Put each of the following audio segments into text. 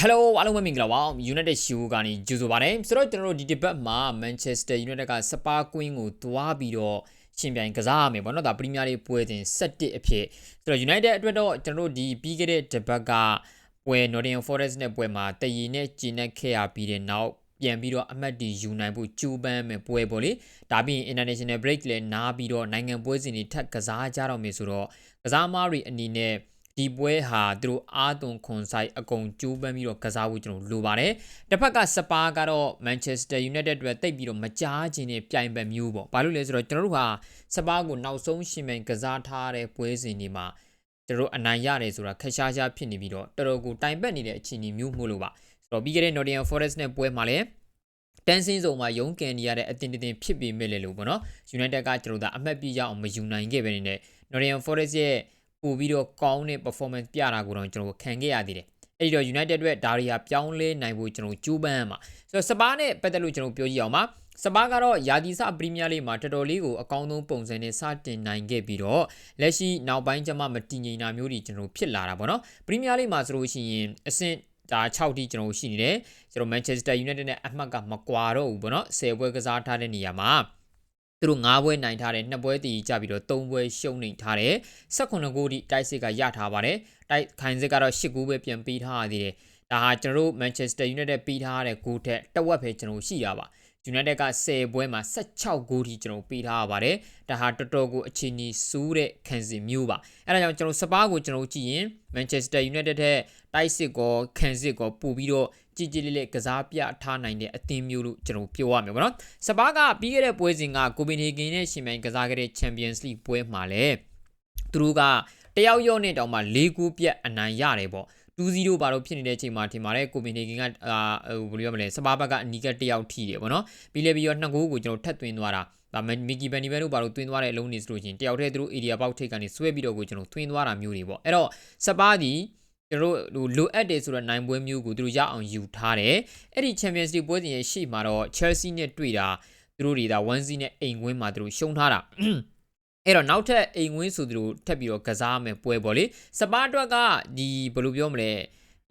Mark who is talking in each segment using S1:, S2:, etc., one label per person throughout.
S1: Hello အားလုံးပဲမင်္ဂလာပါ United Show ကနေကြိုဆိုပါတယ်ဆိုတော့ကျွန်တော်တို့ဒီ debate မှာ Manchester United ကစပါ Queen ကိုတွားပြီးတော့ရှင်ပြိုင်ကစားရမယ်ပေါ့နော်ဒါပရီးမီးယားလိပွဲစဉ်7အဖြစ်ဆိုတော့ United အတွက်တော့ကျွန်တော်တို့ဒီပြီးခဲ့တဲ့ debate ကပွဲ Nottingham Forest နဲ့ပွဲမှာတည်ရည်နဲ့ကျင်းနဲ့ခဲ့ရပြီးတဲ့နောက်ပြန်ပြီးတော့အမှတ်တီယူနိုင်ဖို့ကြိုးပမ်းမယ်ပွဲပေါ့လေဒါပြီးရင် international break လည်းနားပြီးတော့နိုင်ငံပွဲစဉ်တွေထပ်ကစားကြတော့မယ်ဆိုတော့ကစားမားတွေအနေနဲ့ ဒီပွဲဟာသူတို့အာသွန်ခွန်ဆိုင်အကုန်ကျိုးပန်းပြီးတော့ကစားဖို့ကျွန်တော်လိုပါတယ်။တစ်ဖက်ကစပါကတော့ Manchester United အတွက်တိတ်ပြီးတော့မကြားခြင်းနဲ့ပြိုင်ဘက်မျိုးပေါ့။ဘာလို့လဲဆိုတော့ကျွန်တော်တို့ဟာစပါကိုနောက်ဆုံးရှင်မြန်ကစားထားတဲ့ပွဲစဉ်တွေမှာကျွန်တော်တို့အနိုင်ရတယ်ဆိုတာခက်ရှားရှားဖြစ်နေပြီးတော့တော်တော်ကိုတိုင်ပတ်နေတဲ့အခြေအနေမျိုးမို့လို့ပါ။ဆိုတော့ပြီးခဲ့တဲ့ Nottingham Forest နဲ့ပွဲမှာလည်းတန်းစင်းစုံမှာရုံးကန်နေရတဲ့အတင်းတင်းဖြစ်ပြီးမဲ့လေလို့ပေါ့နော် United ကကျွန်တော်တို့အမှတ်ပြရအောင်မယူနိုင်ခဲ့ပဲနေနဲ့ Nottingham Forest ရဲ့ ပို့ပြီးတော့ကောင်းတဲ့ performance ပြတာကိုတော့ကျွန်တော်ခံခဲ့ရသေးတယ်အဲ့ဒီတော့ United အတွက်ဒါရီယာပြောင်းလဲနိုင်ဖို့ကျွန်တော်ကြိုးပမ်းရမှာဆိုတော့စပါးနဲ့ပတ်သက်လို့ကျွန်တော်ပြောကြည့်အောင်ပါစပါးကတော့ယာဒီဆပရီးမီးယားလိမှာတော်တော်လေးကိုအကောင်းဆုံးပုံစံနဲ့စတင်နိုင်ခဲ့ပြီးတော့လက်ရှိနောက်ပိုင်းကျမှမတည်ငြိမ်တာမျိုးတွေကျွန်တော်ဖြစ်လာတာပေါ့နော်ပရီးမီးယားလိမှာဆိုလို့ရှိရင်အဆင့်ဒါ6တိကျွန်တော်ရှိနေတယ်ကျွန်တော် Manchester United နဲ့အမှတ်ကမကွာတော့ဘူးပေါ့နော်10ပွဲကစားထားတဲ့နေရာမှာ သူတို့9ပွဲနိုင်ထားတယ်2ပွဲတည်ကြပြီးတော့3ပွဲရှုံးနေထားတယ်18ဂိုးထိတိုက်စစ်ကရထားပါတယ်တိုက်ခိုင်စစ်ကတော့10ဂိုးပဲပြန်ပေးထားရသေးတယ်ဒါဟာကျွန်တော်တို့ Manchester United ပေးထားတဲ့ဂိုးထက်တဝက်ပဲကျွန်တော်ရှိတာပါ United က10ပွဲမှာ16ဂိုးထိကျွန်တော်ပေးထားရပါတယ်ဒါဟာတော်တော်ကိုအခြေအနေဆိုးတဲ့ခံစီမျိုးပါအဲဒါကြောင့်ကျွန်တော်စပါးကိုကျွန်တော်ကြည့်ရင် Manchester United တဲ့တိုက်စစ်ကောခံစစ်ကောပို့ပြီးတော့ ကြည်ကြည်လေးလေးကစားပြထားနိုင်တဲ့အသင်းမျိုးလို့ကျွန်တော်ပြောရမယ်ပေါ့နော်စပါးကပြီးခဲ့တဲ့ပွဲစဉ်ကကိုပင်ဟေဂင်နဲ့ရှင်မြိုင်ကစားခဲ့တဲ့ Champions League ပွဲမှာလည်းသူတို့ကတယောက်ရော့နဲ့တောင်မှ၄ဂိုးပြတ်အနိုင်ရတယ်ပေါ့2-0ဘာလို့ဖြစ်နေတဲ့အချိန်မှာထင်ပါတယ်ကိုပင်နေကင်ကအာဟိုဘယ်လိုရမလဲစပါးဘက်ကအနီးကတယောက်ထိတယ်ပေါ့နော်ပြီးလဲပြီးတော့နှစ်ဂိုးကိုကျွန်တော်ထပ်သွင်းသွားတာဒါမီကီဘန်နီဘန်တို့ဘာလို့သွင်းသွားတဲ့အလုံးနေဆိုလို့ချင်းတယောက်တည်းသူတို့ area ပေါက်ထိတ်ကနေဆွဲပြီးတော့ကိုကျွန်တော်သွင်းသွားတာမျိုးတွေပေါ့အဲ့တော့စပါးဒီ ကျွန်တော်တို့လိုအပ်တယ်ဆိုတော့နိုင်ပွဲမျိုးကိုသူတို့ရအောင်ယူထားတယ်အဲ့ဒီ Champions League ပွဲစဉ်ရဲ့ရှေ့မှာတော့ Chelsea နဲ့တွေ့တာသူတို့တွေဒါ1-0နဲ့အိမ်ဝင်းမှာသူတို့ရှုံးထားတာအဲ့တော့နောက်ထပ်အိမ်ဝင်းဆိုသူတို့ထပ်ပြီးတော့ကစားမယ်ပွဲပေါ့လေစပါးအတွက်ကဒီဘယ်လိုပြောမလဲ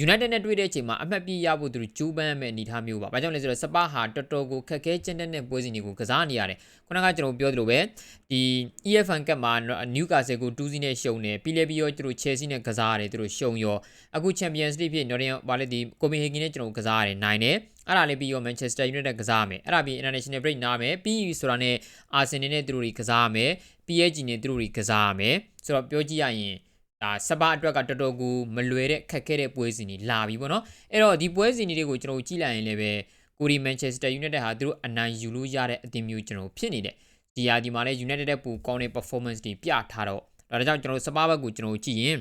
S1: United နဲ့တွေ့တဲ့အချိန်မှာအမှတ်ပြရဖို့သူတို့ကြိုးပမ်းမဲ့အနေအထားမျိုးပါ။ဘာကြောင့်လဲဆိုတော့စပါဟာတော်တော်ကိုခက်ခဲကျဉ်းတဲ့ပွဲစဉ်တွေကိုကစားနေရတယ်။ခုနကကျွန်တော်ပြောသလိုပဲဒီ EFN Cup မှာ Newcastle ကို2-0နဲ့ရှုံးတယ်။ပြီးလဲပြီးတော့သူတို့ Chelsea နဲ့ကစားရတယ်သူတို့ရှုံးရောအခု Champions League ဖြစ် Nottingham ဘာလဲဒီ Copenhagen နဲ့ကျွန်တော်ကစားရတယ်နိုင်တယ်။အဲ့ဒါလေးပြီးရော Manchester United ကစားရမယ်။အဲ့ဒါပြီး International Break နားမယ်။ပြီးဆိုတာနဲ့ Arsenal နဲ့သူတို့တွေကစားရမယ်။ PSG နဲ့သူတို့တွေကစားရမယ်။ဆိုတော့ပြောကြည့်ရရင် ဒါစပါအတွက်ကတော်တော်ကိုမလွယ်တဲ့ခက်ခဲတဲ့ပွဲစဉ်တွေလာပြီပေါ့နော်အဲ့တော့ဒီပွဲစဉ်တွေကိုကျွန်တော်ကြည့်လိုက်ရင်လည်းပဲကိုရီမန်ချက်စတာယူနိုက်တက်ဟာသူတို့အနိုင်ယူလို့ရတဲ့အသင်းမျိုးကျွန်တော်ဖြစ်နေတယ်ဒီဟာဒီမှာလည်း United တဲ့ပူကောင်းတဲ့ performance တွေပြထားတော့ဒါကြောင့်ကျွန်တော်စပါဘက်ကိုကျွန်တော်ကြည့်ရင်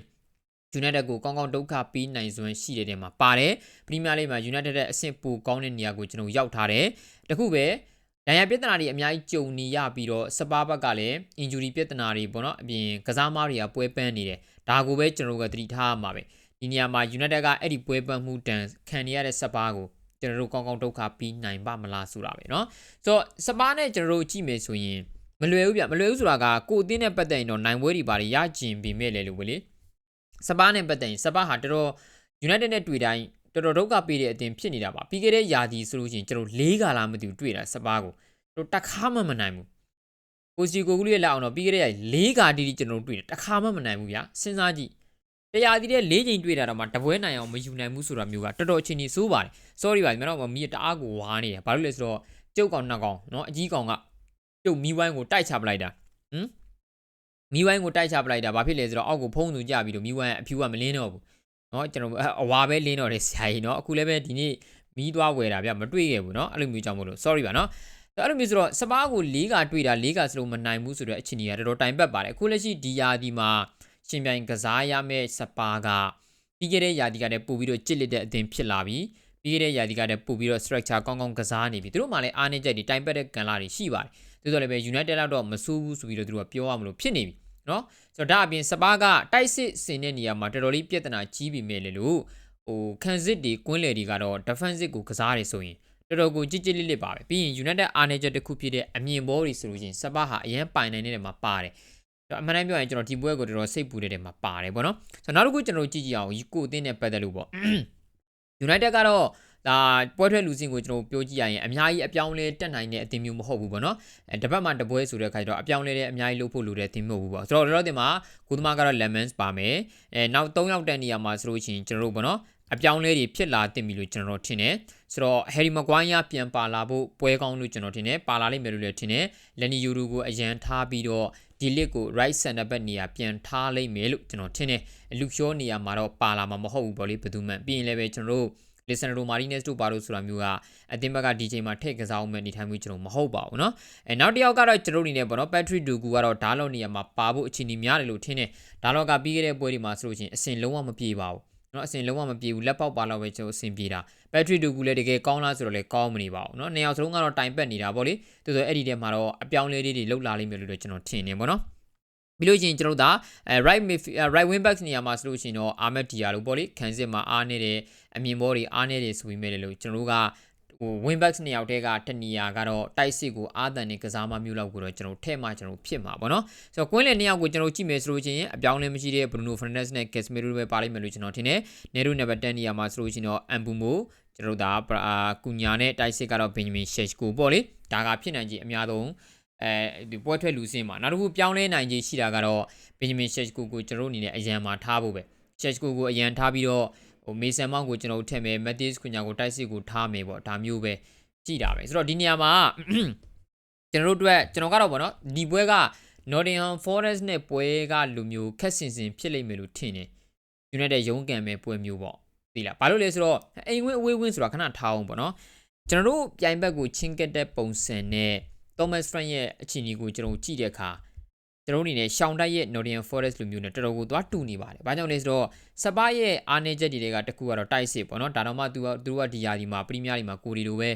S1: United ကိုကောင်းကောင်းဒုက္ခပေးနိုင်စွမ်းရှိတဲ့နေရာမှာပါတယ်ပရီးမီးယားလိမှာ United ရဲ့အဆင့်ပူကောင်းတဲ့နေရာကိုကျွန်တော်ရောက်ထားတယ်တခုပဲ ဒဏ်ရာပြဿနာတွေအများကြီးကြုံနေရပြီးတော့စပါးဘက်ကလည်း injury ပြဿနာတွေပေါ့နော်အပြင်ကစားမားတွေကပွဲပန်းနေတယ်ဒါကိုပဲကျွန်တော်တို့ကသတိထားရမှာပဲဒီနေရာမှာ United ကအဲ့ဒီပွဲပန်းမှုတန်ခံနေရတဲ့စပါးကိုကျွန်တော်တို့ကောင်းကောင်းဒုက္ခပြီးနိုင်ပါမလားဆိုတာပဲเนาะဆိုတော့စပါးနဲ့ကျွန်တော်တို့ကြည့်မယ်ဆိုရင်မလွယ်ဘူးဗျမလွယ်ဘူးဆိုတာကကိုအသင်းနဲ့ပတ်သက်ရင်တော့နိုင်ပွဲတွေပါတယ်ရကျင်ပြီးမဲ့လေလို့ပဲလေစပါးနဲ့ပတ်သက်ရင်စပါးဟာတော်တော် United နဲ့တွေ့တိုင်း တော်တော်ဒုက္ခပေးတဲ့အတင်းဖြစ်နေတာပါပြီးခဲ့တဲ့ယာဒီဆိုလို့ရှိရင်ကျွန်တော်၄ကာလာမသိဘူးတွေ့တာစပါးကိုတို့တခါမှမနိုင်ဘူးကိုစီကိုကူလေးလက်အောင်တော့ပြီးခဲ့တဲ့၄ကာတီတီကျွန်တော်တွေ့တယ်တခါမှမနိုင်ဘူးဗျစဉ်းစားကြည့်တရားဒီတဲ့၄ချိန်တွေ့တာတော့မှတပွဲနိုင်အောင်မယူနိုင်ဘူးဆိုတာမျိုးကတော်တော်အချင်းကြီးစိုးပါတယ် sorry ပါကျွန်တော်မီးတအားကိုဝါနေတယ်ဘာလို့လဲဆိုတော့ကျုပ်ကောင်နှစ်ကောင်เนาะအကြီးကောင်ကကျုပ်မီးဝိုင်းကိုတိုက်ချပလိုက်တာဟမ်မီးဝိုင်းကိုတိုက်ချပလိုက်တာဘာဖြစ်လဲဆိုတော့အောက်ကိုဖုံးသူကြပြီးတော့မီးဝိုင်းအဖြူကမလင်းတော့ဘူး เนาะကျွန်တော်အဝါပဲလင်းတော့တယ်ဆရာကြီးเนาะအခုလည်းပဲဒီနေ့မီးသွားဝယ်တာဗျမတွေ့ခဲ့ဘူးเนาะအဲ့လိုမျိုးကြောင့်မလို့ sorry ပါเนาะအဲ့လိုမျိုးဆိုတော့စပါးကို၄ကတွေ့တာ၄ကစလုံးမနိုင်ဘူးဆိုတော့အချင်းကြီးကတော်တော်တိုင်ပတ်ပါတယ်အခုလက်ရှိဒီယာဒီမှာရှင်ပြိုင်ကစားရမယ့်စပါးကပြီးခဲ့တဲ့ယာဒီကတည်းပို့ပြီးတော့ကြစ်လက်တဲ့အသင်းဖြစ်လာပြီပြီးခဲ့တဲ့ယာဒီကတည်းပို့ပြီးတော့ structure ကောင်းကောင်းကစားနေပြီသူတို့မှလည်းအားနေချက်တွေတိုင်ပတ်တဲ့ကန်လာတွေရှိပါတယ်သို့တော်လည်းပဲ United လောက်တော့မဆိုးဘူးဆိုပြီးတော့သူတို့ကပြောရမလို့ဖြစ်နေပြီ နော်ဆိုတော့ဒါအပြင်စပါးကတိုက်စစ်စင်တဲ့နေရာမှာတော်တော်လေးပြဿနာကြီးပြီမဲ့လေလို့ဟိုခံစစ်တွေကွင်းလေတွေကတော့ defensive ကိုကစားတယ်ဆိုရင်တော်တော်ကိုကြစ်ကြစ်လစ်လစ်ပါပဲပြီးရင် United အားနေချက်တစ်ခုဖြစ်တဲ့အမြင်ဘောတွေဆိုလို့ရှိရင်စပါးဟာအရင်ပိုင်နိုင်တဲ့နေရာမှာပါတယ်အမှန်တမ်းပြောရင်ကျွန်တော်ဒီပွဲကိုတော်တော်စိတ်ပူတဲ့နေရာမှာပါတယ်ပေါ့နော်ဆိုတော့နောက်တစ်ခုကျွန်တော်ကြည့်ကြည့်အောင်ကိုအသင်းနဲ့ပတ်သက်လို့ပေါ့ United ကတော့ ဒါပွဲထွက်လူစင်ကိုကျွန်တော်ပြောကြည့်ရရင်အများကြီးအပြောင်းလဲတက်နိုင်တဲ့အသင်းမျိုးမဟုတ်ဘူးပေါ့နော်အဲတစ်ပတ်မှတပွဲဆိုတဲ့ခါကျတော့အပြောင်းလဲတဲ့အများကြီးလုပ်ဖို့လိုတဲ့အသင်းမဟုတ်ဘူးပေါ့ဆိုတော့လောလောဆယ်မှာကိုသမားကတော့ Lemons ပါမယ်အဲနောက်၃ယောက်တက်နေရမှာဆိုလို့ရှိရင်ကျွန်တော်တို့ပေါ့နော်အပြောင်းလဲတွေဖြစ်လာတင်ပြီလို့ကျွန်တော်ထင်တယ်ဆိုတော့ Harry Maguire ပြန်ပါလာဖို့ပွဲကောင်းလို့ကျွန်တော်ထင်တယ်ပါလာလိမ့်မယ်လို့လည်းထင်တယ် Lenny Yuru ကိုအရန်ထားပြီးတော့ဒီလစ်ကို right center back နေရာပြန်ထားလိမ့်မယ်လို့ကျွန်တော်ထင်တယ်လူဖြောနေရာမှာတော့ပါလာမှာမဟုတ်ဘူးပေါ့လေဘယ်သူမှပြီးရင်လည်းပဲကျွန်တော်တို့ Lisandro Martinez တို့ပါလို့ဆိုတာမျိုးကအသင်းဘက်ကဒီချိန်မှာထည့်ကစားအောင်မဲ့အနေထိုင်မှုကျွန်တော်မဟုတ်ပါဘူးเนาะအဲနောက်တစ်ယောက်ကတော့ကျွန်တော်အနေနဲ့ပေါ့နော် Patrick Dugu ကတော့ဓာတ်လောက်နေရာမှာပါဖို့အခြေအနေများတယ်လို့ထင်တယ်ဓာတ်လောက်ကပြီးခဲ့တဲ့ပွဲတွေမှာဆိုလို့ရှိရင်အဆင်လုံးဝမပြေပါဘူးเนาะအဆင်လုံးဝမပြေဘူးလက်ပေါက်ပါတော့ပဲကျွန်တော်အဆင်ပြေတာ Patrick Dugu လည်းတကယ်ကောင်းလားဆိုတော့လည်းကောင်းမနေပါဘူးเนาะနှစ်ယောက်စလုံးကတော့တိုင်ပတ်နေတာပေါ့လေသူဆိုအဲ့ဒီထဲမှာတော့အပြောင်းလဲလေးတွေလှုပ်လာလိမ့်မယ်လို့ကျွန်တော်ထင်နေပေါ့နော် ပြီးလို့ရှိရင်ကျွန်တော်တို့ဒါ right mid right wing back နေရာမှာဆိုလို့ရှိရင်တော့ Ahmed Diallo ပေါ့လေခန်းစစ်မှာအားနေတယ်အမြင်ဘောတွေအားနေတယ်ဆိုပြီးမဲ့လေလို့ကျွန်တော်တို့ကဟို wing back နှစ်ယောက်တည်းကတနေရာကတော့တိုက်စစ်ကိုအာသန်နဲ့ကစားမမျိုးလောက်ကိုတော့ကျွန်တော်ထဲမှကျွန်တော်ဖြစ်မှာပေါ့နော်ဆိုတော့ကွင်းလေနှစ်ယောက်ကိုကျွန်တော်ကြည့်မယ်ဆိုလို့ရှိရင်အပြောင်းလဲမရှိတဲ့ Bruno Fernandes နဲ့ Casemiro ပဲပါလိမ့်မယ်လို့ကျွန်တော်ထင်တယ်။ Nero number 10နေရာမှာဆိုလို့ရှိရင်တော့ Ambumo ကျွန်တော်တို့ဒါကူညာနဲ့တိုက်စစ်ကတော့ Benjamin Sheshko ပေါ့လေဒါကဖြစ်နိုင်ကြီးအများဆုံး အဲဒီပွဲထွက်လူစင်းမှာနောက်တစ်ခုပြောင်းလဲနိုင်ကြီးရှိတာကတော့ Benjamin Sheshko ကိုကျွန်တော်တို့အနေနဲ့အရန်မှာထားဖို့ပဲ Sheshko ကိုအရန်ထားပြီးတော့ဟိုမေဆန်မောင်ကိုကျွန်တော်တို့ထည့်မယ် Matheus Cunha ကိုတိုက်စစ်ကိုထားမယ်ပေါ့ဒါမျိုးပဲကြည့်တာပဲဆိုတော့ဒီနေရာမှာကျွန်တော်တို့အတွက်ကျွန်တော်ကတော့ဗောနော်ဒီပွဲက Nottingham Forest နဲ့ပွဲကလူမျိုးခက်စင်စင်ဖြစ်လိမ့်မယ်လို့ထင်တယ် United ရုံးကန်မဲ့ပွဲမျိုးပေါ့သိလားဘာလို့လဲဆိုတော့အိမ်ဝင်းအဝေးဝင်းဆိုတာခဏထားအောင်ပေါ့နော်ကျွန်တော်တို့ပြိုင်ဘက်ကိုချင်းကက်တဲ့ပုံစံနဲ့ Thomas Frank ရဲ့အခြေအနေကိုကျွန်တော်ကြည့်တဲ့အခါကျွန်တော်အနေနဲ့ရှောင်းတိုက်ရဲ့ Nottingham Forest လူမျိုးနဲ့တော်တော်ကိုသွားတူနေပါတယ်။ဘာကြောင့်လဲဆိုတော့စပါးရဲ့အားနေချက်တွေကတကူကတော့တိုက်စစ်ပေါ့နော်။ဒါတော့မှသူကသူတို့ကဒီယာဒီမှာပရီးမီးယားဒီမှာကိုရီလိုပဲ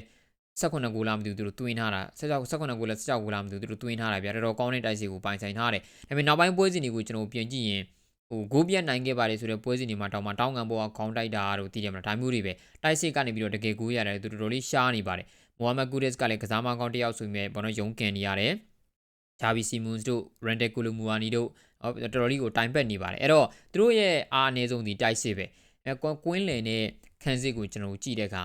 S1: 18ဂိုးလားမသိဘူးသူတို့တွင်းထားတာ16 18ဂိုးလား16ဂိုးလားမသိဘူးသူတို့တွင်းထားတာဗျာတော်တော်ကောင်းတဲ့တိုက်စစ်ကိုပိုင်ဆိုင်ထားတယ်။ဒါပေမဲ့နောက်ပိုင်းပွဲစဉ်တွေကိုကျွန်တော်ပြင်ကြည့်ရင်ဟိုဂိုးပြတ်နိုင်ခဲ့ပါတယ်ဆိုတဲ့ပွဲစဉ်တွေမှာတောင်မှတောင်းငံဘောကခေါင်းတိုက်တာတို့တည်တယ်မလားဒါမျိုးတွေပဲတိုက်စစ်ကနေပြီးတော့တကယ်ဂိုးရတယ်သူတော်တော်လေးရှားနေပါတယ် မိုဟာမက်ကူဒက်စ်ကလည်းကစားမကောင်းတစ်ယောက်ဆိုပေမဲ့ဘောနော်ယုံကန်နေရတယ်ဂျာဗီစီမွန်စ်တို့ရန်တက်ကူလူမူအာနီတို့တော်တော်လေးကိုတိုင်ပတ်နေပါတယ်အဲ့တော့သူတို့ရဲ့အားအနည်းဆုံးဒီတိုက်စစ်ပဲအဲကွင်းလယ်နဲ့ခန်းစစ်ကိုကျွန်တော်ကြည့်တဲ့အခါ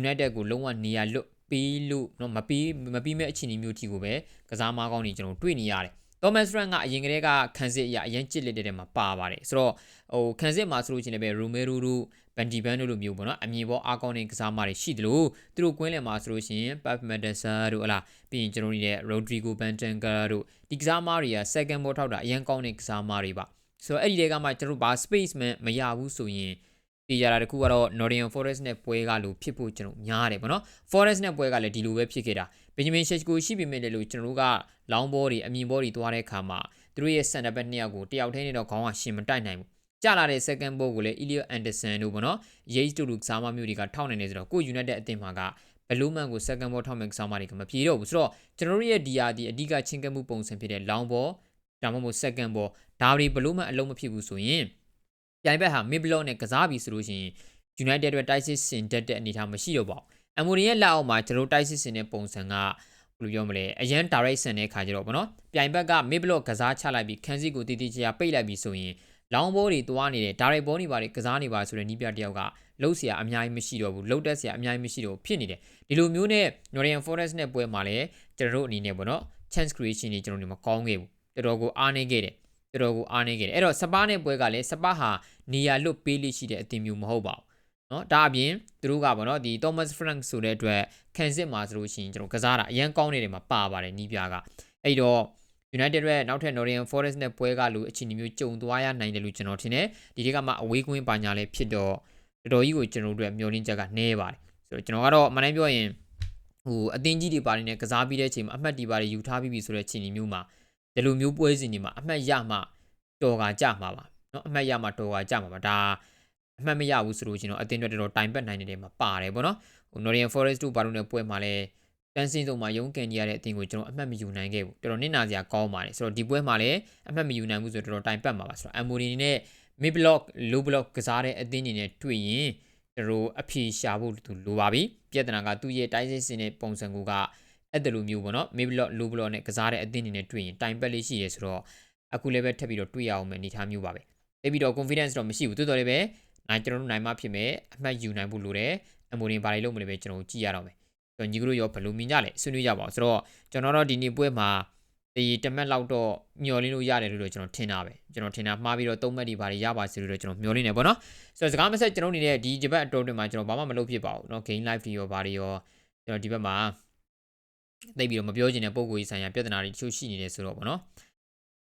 S1: United ကိုလုံးဝနေရာလွတ်ပေးလို့เนาะမပေးမပြီးမဲ့အခြေအနေမျိုးတီကိုပဲကစားမကောင်းနေကျွန်တော်တွေ့နေရတယ် Thomas Frank ကအရင်ကတည်းကခန်းစစ်အရာအရင်ကြစ်လက်တဲ့မှာပါပါတယ်ဆိုတော့ဟိုခန်းစစ်မှာဆိုလို့ချင်းလည်းပဲ Romero တို့ Bandy Ban တို့လိုမျိုးပေါ့နော်အမြင်ပေါ်အားကောင်းတဲ့ကစားမတွေရှိတယ်လို့သူတို့ကွင်းလယ်မှာဆိုလို့ရှိရင် Pep Mendoza တို့ဟလာပြီးရင်ကျွန်တော်တို့ရဲ့ Rodrigo Bentancur တို့ဒီကစားမတွေက second ball ထောက်တာအရင်ကောင်းတဲ့ကစားမတွေပါဆိုတော့အဲ့ဒီတဲကမှကျွန်တော်တို့ဘာ space မှမရဘူးဆိုရင်တည်ရတာတခုကတော့ Nottingham Forest နဲ့ပွဲကလို့ဖြစ်ဖို့ကျွန်တော်ညားတယ်ပေါ့နော် Forest နဲ့ပွဲကလည်းဒီလိုပဲဖြစ်ခဲ့တာ Benjamin Sheshko ရှိပေမဲ့လည်းလို့ကျွန်တော်တို့ကလောင်းဘောတွေအမြင်ဘောတွေသွားတဲ့အခါမှာသူတို့ရဲ့ center back နှစ်ယောက်ကိုတယောက်တည်းနဲ့တော့ခေါင်းကရှင်မတိုက်နိုင်ဘူး ကြလာတဲ့ second ball ကိုလည်း Elliot Anderson တို့ပေါ့နော် Yates တို့လူကစားမမျိုးတွေကထောက်နိုင်နေဆိုတော့ကို United အသင်းမှာကဘလူးမန်ကို second ball ထောက်မဲ့ကစားမတွေကမပြေတော့ဘူးဆိုတော့ကျွန်တော်တို့ရဲ့ DRD အဓိကချင်းကပ်မှုပုံစံဖြစ်တဲ့ long ball ဒါမှမဟုတ် second ball ဒါတွေဘလူးမန်အလုံးမဖြစ်ဘူးဆိုရင်ပြိုင်ဘက်ဟာ mid block နဲ့ကစားပြီဆိုလို့ရှိရင် United အတွက်တိုက်စစ်စင်တက်တဲ့အနေအထားမရှိတော့ပါဘူး။ Amorim ရဲ့လက်အောက်မှာကျွန်တော်တိုက်စစ်စင်တဲ့ပုံစံကဘယ်လိုပြောမလဲအရန် direct ဆန်တဲ့ခါကျတော့ဗောနော်ပြိုင်ဘက်က mid block ကစားချလိုက်ပြီးခန်းစီကိုတည်တည်ချာပိတ်လိုက်ပြီးဆိုရင် လောင်းဘောတွေတွားနေတယ် direct ball တွေပါတယ်ကစားနေပါဆိုတဲ့နီးပြတယောက်ကလှုပ်เสียအများကြီးမရှိတော့ဘူးလှုပ်တက်เสียအများကြီးမရှိတော့ဖြစ်နေတယ်ဒီလိုမျိုးနဲ့ Nottingham Forest နဲ့ပွဲမှာလည်းကျွန်တော်တို့အနေနဲ့ဗောနော် chance creation တွေကျွန်တော်တို့မကောင်းခဲ့ဘူးတော်တော်ကိုအားနေခဲ့တယ်တော်တော်ကိုအားနေခဲ့တယ်အဲ့တော့စပါးနဲ့ပွဲကလည်းစပါးဟာနေရာလွတ်ပေးလိရှိတဲ့အသင်းမျိုးမဟုတ်ပါဘူးเนาะဒါအပြင်သူတို့ကပေါ့နော်ဒီ Thomas Frank ဆိုတဲ့အတွက်ခံစစ်မှာဆိုလို့ရှိရင်ကျွန်တော်ကစားတာအရန်ကောင်းနေတယ်မှာပါပါတယ်နီးပြားကအဲ့တော့ United ရဲ့နောက်ထပ် Nottingham Forest နဲ့ပွဲကလူအခြေအနေမျိုးကြုံသွားရနိုင်တယ်လို့ကျွန်တော်ထင်တယ်ဒီတွေကမှအဝေးကွင်းပါညာလေးဖြစ်တော့တော်တော်ကြီးကိုကျွန်တော်တို့မျှော်လင့်ချက်ကနည်းပါတယ်ဆိုတော့ကျွန်တော်ကတော့မနိုင်ပြောရင်ဟိုအသင်းကြီးတွေပါနေနဲ့ကစားပြီးတဲ့အချိန်မှာအမှတ်ဒီပါတွေယူထားပြီးပြီဆိုတဲ့အခြေအနေမျိုးမှာဒီလိုမျိုးပွဲစဉ်တွေမှာအမှတ်ရမှတော်ကကြမှာပါเนาะအမှတ်ရမှတော်ကကြမှာပါဒါအမှတ်မရဘူးဆိုလို့ကျွန်တော်အသင်းတွေတော်တော်တိုင်ပတ်နိုင်နေတဲ့မှာပါတယ်ဗောနော်ဟို Nottingham Forest တို့ဘာလို့လဲပွဲမှာလဲ တန်းစင်းဆုံးမှာရုံးကန်ကြရတဲ့အသင်းကိုကျွန်တော်အမှတ်မယူနိုင်ခဲ့ဘူးတော်တော်နစ်နာစရာကောင်းပါတယ်ဆိုတော့ဒီပွဲမှာလည်းအမှတ်မယူနိုင်ဘူးဆိုတော့တော်တော်တိုင်ပတ်မှာပါဆိုတော့ Amorim နဲ့ mid block low block ကစားတဲ့အသင်းတွေနဲ့တွေ့ရင်ကျွန်တော်အဖြေရှာဖို့သူလိုပါပြီပြဿနာကသူ့ရဲ့တိုင်းစစ်စင်တဲ့ပုံစံကူကအဲ့တလူမျိုးပေါ့နော် mid block low block နဲ့ကစားတဲ့အသင်းတွေနဲ့တွေ့ရင်တိုင်ပတ်လေးရှိရဲဆိုတော့အခုလည်းပဲထပ်ပြီးတော့တွေ့ရအောင်မယ်အနေထားမျိုးပါပဲတိတ်ပြီးတော့ confidence တော့မရှိဘူးတိုးတော်လည်းပဲနိုင်ကျွန်တော်တို့နိုင်မှဖြစ်မယ်အမှတ်ယူနိုင်ဖို့လိုတယ်အမိုရင်ဘာတွေလုပ်မလဲပဲကျွန်တော်တို့ကြည့်ရတော့မယ်ဆို တော့ညီကတို့ရောဘယ်လိုမြင်ကြလဲဆွေးနွေးကြပါဦးဆိုတော့ကျွန်တော်တို့ဒီနေ့ပွဲမှာဒီတမက်လောက်တော့မျောလင်းလို့ရတယ်လို့ကျွန်တော်ထင်တာပဲကျွန်တော်ထင်တာမှားပြီးတော့သုံးမက်ဒီဘာတွေရပါစေလို့ကျွန်တော်မျောလင်းနေပေါ့နော်ဆိုတော့စကားမဆက်ကျွန်တော်အနေနဲ့ဒီဂျပန်အတော်တွင်မှာကျွန်တော်ဘာမှမလုပ်ဖြစ်ပါဘူးเนาะ game live တွေရောဘာတွေရောကျွန်တော်ဒီဘက်မှာသိပြီးတော့မပြောချင်တဲ့ပုံကိုကြီးဆိုင်ရာပြဿနာတွေတချို့ရှိနေတယ်ဆိုတော့ပေါ့နော်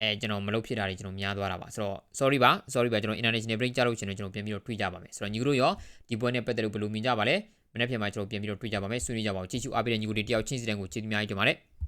S1: အဲကျွန်တော်မလုပ်ဖြစ်တာတွေကျွန်တော်များသွားတာပါဆိုတော့ sorry ပါ sorry ပါကျွန်တော် international break ကြားလို့ရှင်တော့ကျွန်တော်ပြန်ပြီးတော့ထွေးကြပါမယ်ဆိုတော့ညီတို့ရောဒီပွဲနဲ့ပတ်သက်လို့ဘယ်လိုမြင်ကြပါလဲ မနေ့ပြန်မှာကျွန်တော်ပြန်ပြီးတော့တွေ့ကြပါမယ်ဆွေးနွေးကြပါဦးကြည့်ချူအားပေးတဲ့ညီကိုတွေတယောက်ချင်းစီတန်းကိုကျေးဇူးအများကြီးတင်ပါတယ်